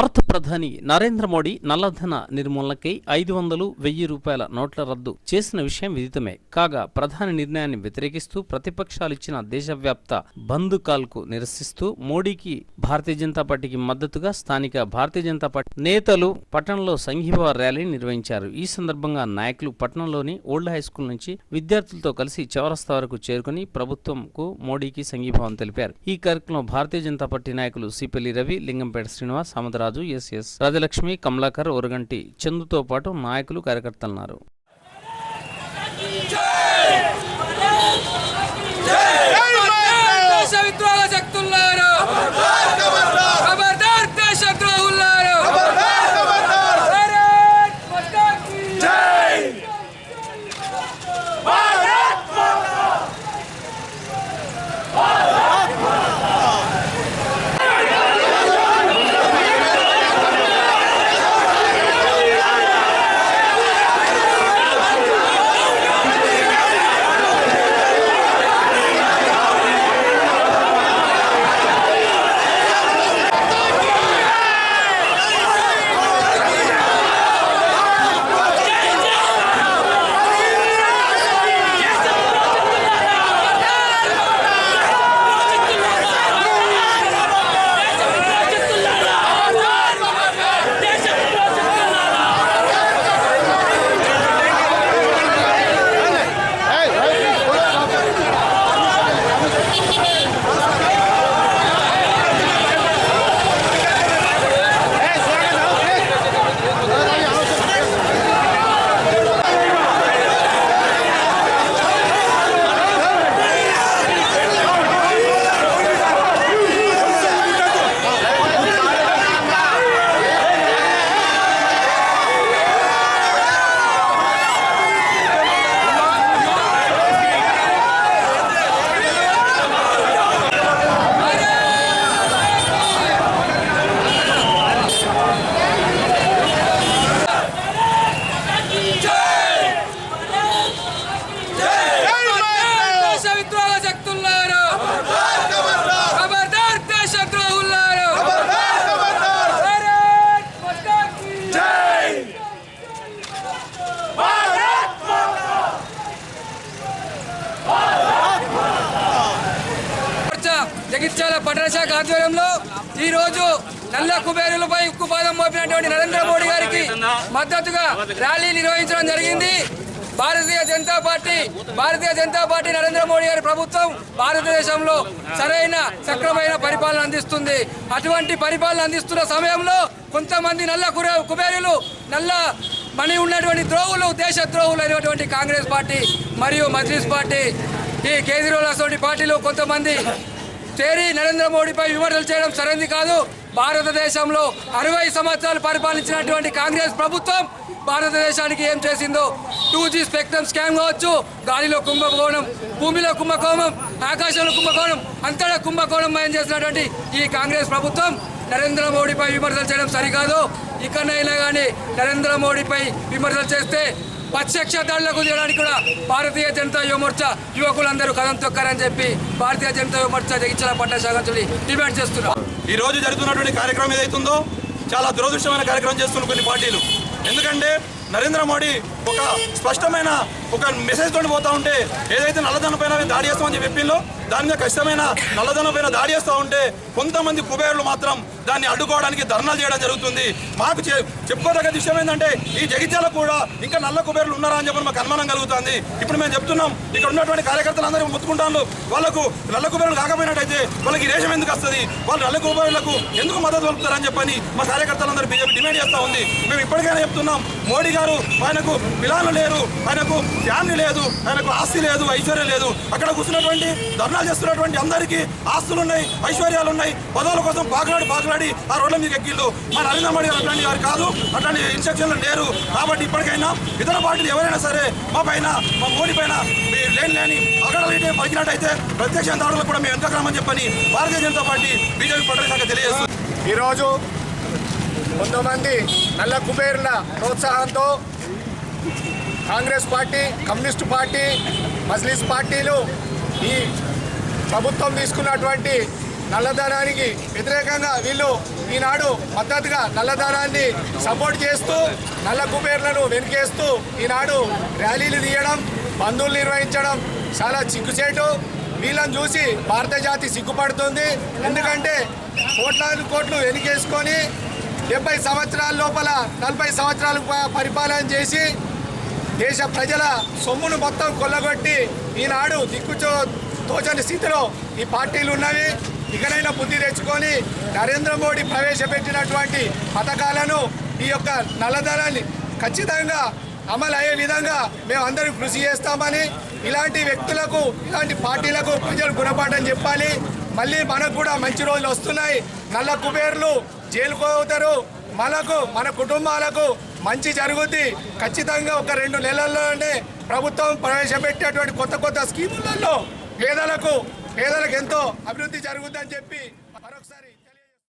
భారత ప్రధాని నరేంద్ర మోడీ నల్లధన నిర్మూలనకై ఐదు వందలు వెయ్యి రూపాయల నోట్ల రద్దు చేసిన విషయం విదితమే. కాగా ప్రధాని నిర్ణయాన్ని వ్యతిరేకిస్తూ ప్రతిపక్షాలు ఇచ్చిన దేశవ్యాప్త బంద్ కాల్కు నిరసిస్తూ మోడీకి భారతీయ జనతా పార్టీకి మద్దతుగా స్థానిక భారతీయ జనతా పార్టీ నేతలు పట్టణంలో సంఘీభావ ర్యాలీ నిర్వహించారు. ఈ సందర్భంగా నాయకులు పట్టణంలోని ఓల్డ్ హై స్కూల్ నుంచి విద్యార్థులతో కలిసి చౌరస్తా వరకు చేరుకుని ప్రభుత్వంకు మోడీకి సంఘీభావం తెలిపారు. ఈ కార్యక్రమంలో భారతీయ జనతా పార్టీ నాయకులు సిపల్లి రవి లింగంపేట శ్రీనివాస్ ఎస్ఎస్ రాజలక్ష్మి కమలాకర్ ఒరగంటి చందుతో పాటు నాయకులు కార్యకర్తలున్నారు. శక్తులారు జగిత్యాల పట్టణ శాఖ ఆధ్వర్యంలో ఈరోజు నల్ల కుబేరులపై ఉక్కుపాదం మోపినటువంటి నరేంద్ర మోడీ గారికి మద్దతుగా ర్యాలీ నిర్వహించడం జరిగింది. భారతీయ జనతా పార్టీ భారతీయ జనతా పార్టీ నరేంద్ర మోడీ గారి ప్రభుత్వం భారతదేశంలో సరైన సక్రమైన పరిపాలన అందిస్తుంది. అటువంటి పరిపాలన అందిస్తున్న సమయంలో కొంతమంది నల్ల కుర- కుబేరులు నల్ల మణి ఉన్నటువంటి ద్రోహులు దేశ ద్రోహులు అయినటువంటి కాంగ్రెస్ పార్టీ మరియు మజ్లిస్ పార్టీ ఈ కేజ్రీవాల్ అసోటి పార్టీలో కొంతమంది చేరి నరేంద్ర మోడీపై విమర్శలు చేయడం సరైనది కాదు. భారతదేశంలో అరవై సంవత్సరాలు పరిపాలించినటువంటి కాంగ్రెస్ ప్రభుత్వం భారతదేశానికి ఏం చేసిందో? టూ జీ స్పెక్ట్రమ్ స్కామ్ కావచ్చు గాలిలో కుంభకోణం భూమిలో కుంభకోణం ఆకాశంలో కుంభకోణం అంతటా కుంభకోణం మయం చేసినటువంటి ఈ కాంగ్రెస్ ప్రభుత్వం నరేంద్ర మోడీపై విమర్శలు చేయడం సరికాదు. ఇకనైనా కానీ నరేంద్ర మోడీపై విమర్శలు చేస్తే ప్రత్యక్ష దాడులకు చేయడానికి కూడా భారతీయ జనతా యువమోర్చా యువకులందరూ కథం తొక్కారని చెప్పి భారతీయ జనతా యువమోర్చా జగించిన పట్ల శాఖంతుడి డిమాండ్ చేస్తున్నారు. ఈ రోజు జరుగుతున్నటువంటి కార్యక్రమం ఏదైతుందో చాలా దురదృష్టమైన కార్యక్రమం చేస్తున్న కొన్ని పార్టీలు. ఎందుకంటే నరేంద్ర మోడీ ఒక స్పష్టమైన ఒక మెసేజ్ తోటి పోతా ఉంటే ఏదైతే నల్లధనం పైన దాడి చేస్తామని చెప్పి చెప్పిందో దాని మీద ఖచ్చితమైన నల్లధనం పైన దాడి చేస్తూ ఉంటే కొంతమంది కుబేరులు మాత్రం దాన్ని అడ్డుకోవడానికి ధర్నాలు చేయడం జరుగుతుంది. మాకు చెప్పుకోదగ్గ విషయం ఏంటంటే ఈ జగిత్యాల కూడా ఇంకా నల్ల కుబేరులు ఉన్నారా అని చెప్పి మాకు అనుమానం కలుగుతుంది. ఇప్పుడు మేము చెప్తున్నాం ఇక్కడ ఉన్నటువంటి కార్యకర్తలు అందరూ ముత్తుకుంటాను వాళ్ళకు నల్ల కుబేరులు కాకపోయినట్టయితే వాళ్ళకి ఈ రేషం ఎందుకు వస్తుంది? వాళ్ళు నల్ల కుబేరులకు ఎందుకు మద్దతు పలుకుతారని చెప్పని మా కార్యకర్తలందరూ బీజేపీ డిమాండ్ చేస్తూ ఉంది. మేము ఇప్పటికైనా చెప్తున్నాం మోడీ గారు ఆయనకు పిల్లలు లేరు ఆయనకు ఫ్యామిలీ లేదు ఆయనకు ఆస్తి లేదు ఐశ్వర్యం లేదు. అక్కడ కూర్చున్నటువంటి ధర్నా ధర్నాలు చేస్తున్నటువంటి అందరికీ ఆస్తులు ఉన్నాయి ఐశ్వర్యాలు ఉన్నాయి. పదవుల కోసం పాకులాడి పాకులాడి ఆ రోడ్ల మీద ఎక్కిళ్ళు మా నరేంద్ర మోడీ అట్లాంటి వారు కాదు. అట్లాంటి ఇన్స్ట్రక్షన్లు లేరు. కాబట్టి ఇప్పటికైనా ఇతర పార్టీలు ఎవరైనా సరే మా పైన మా మోడీ పైన లేని లేని అగడలైతే పలికినట్టయితే ప్రత్యక్ష దాడులకు కూడా మేము ఎంత చెప్పని భారతీయ జనతా పార్టీ బీజేపీ పట్టణ శాఖ తెలియజేస్తుంది ఈరోజు కొంతమంది నల్ల కుబేరుల ప్రోత్సాహంతో Congress party communist party Majlis పార్టీలు ఈ ప్రభుత్వం తీసుకున్నటువంటి నల్లధనానికి వ్యతిరేకంగా వీళ్ళు ఈనాడు మద్దతుగా నల్లధనాన్ని సపోర్ట్ చేస్తూ నల్ల కుబేర్లను వెనుకేస్తూ ఈనాడు ర్యాలీలు తీయడం బంధువులు నిర్వహించడం చాలా సిగ్గుచేటు వీళ్ళని చూసి భారత జాతి సిగ్గుపడుతుంది. ఎందుకంటే కోట్లాది కోట్లు వెనుకేసుకొని డెబ్బై సంవత్సరాల లోపల నలభై సంవత్సరాలు పరిపాలన చేసి దేశ ప్రజల సొమ్మును మొత్తం కొల్లగొట్టి ఈనాడు దిక్కుచో తోచని స్థితిలో ఈ పార్టీలు ఉన్నవి. ఇకనైనా బుద్ధి తెచ్చుకొని నరేంద్ర మోడీ ప్రవేశపెట్టినటువంటి పథకాలను ఈ యొక్క నల్లధనాన్ని ఖచ్చితంగా అమలు అయ్యే విధంగా మేము కృషి చేస్తామని ఇలాంటి వ్యక్తులకు ఇలాంటి పార్టీలకు ప్రజలు గుణపాఠం చెప్పాలి. మళ్ళీ మనకు కూడా మంచి రోజులు వస్తున్నాయి. నల్ల కుబేర్లు జైలుకు మనకు మన కుటుంబాలకు మంచి జరుగుద్ది. ఖచ్చితంగా ఒక రెండు నెలల్లోనే ప్రభుత్వం ప్రవేశపెట్టేటువంటి కొత్త కొత్త స్కీములలో పేదలకు పేదలకు ఎంతో అభివృద్ధి జరుగుద్దని చెప్పి